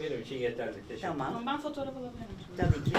Benim için yeterli. Teşekkür Tamam. Tamam, ben fotoğraf alabilirim. Tabii ki.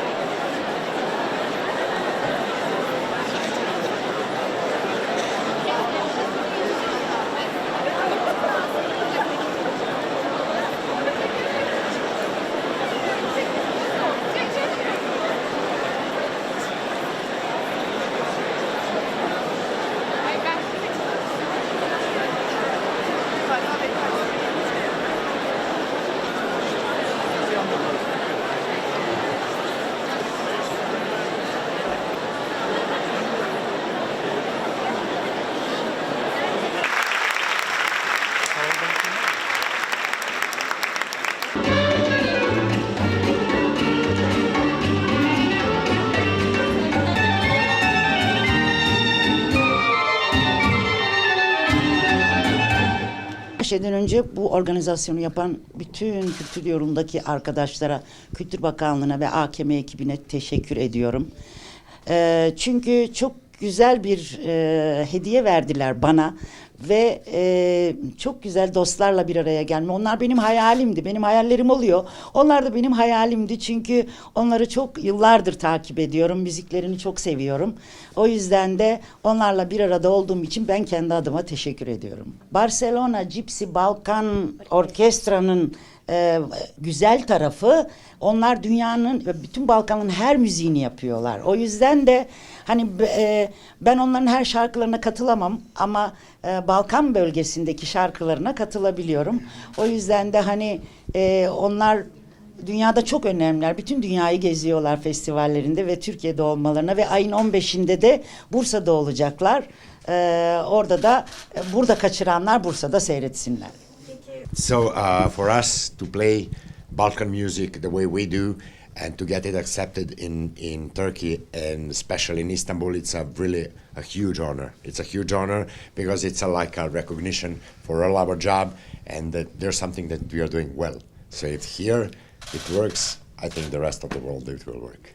Şeyden önce bu organizasyonu yapan bütün kültür yolundaki arkadaşlara, Kültür Bakanlığı'na ve AKM ekibine teşekkür ediyorum. Ee, çünkü çok güzel bir e, hediye verdiler bana ve e, çok güzel dostlarla bir araya gelme. Onlar benim hayalimdi, benim hayallerim oluyor. Onlar da benim hayalimdi çünkü onları çok yıllardır takip ediyorum, müziklerini çok seviyorum. O yüzden de onlarla bir arada olduğum için ben kendi adıma teşekkür ediyorum. Barcelona Gypsy Balkan Orkestra'nın e, güzel tarafı onlar dünyanın bütün Balkan'ın her müziğini yapıyorlar. O yüzden de hani e, ben onların her şarkılarına katılamam ama e, Balkan bölgesindeki şarkılarına katılabiliyorum. O yüzden de hani e, onlar dünyada çok önemliler. Bütün dünyayı geziyorlar festivallerinde ve Türkiye'de olmalarına ve ayın 15'inde de Bursa'da olacaklar. E, orada da e, burada kaçıranlar Bursa'da seyretsinler. So uh, for us to play Balkan music the way we do and to get it accepted in, in Turkey and especially in Istanbul, it's a really a huge honor. It's a huge honor because it's a, like a recognition for all our job and that there's something that we are doing well. So if here it works, I think the rest of the world it will work.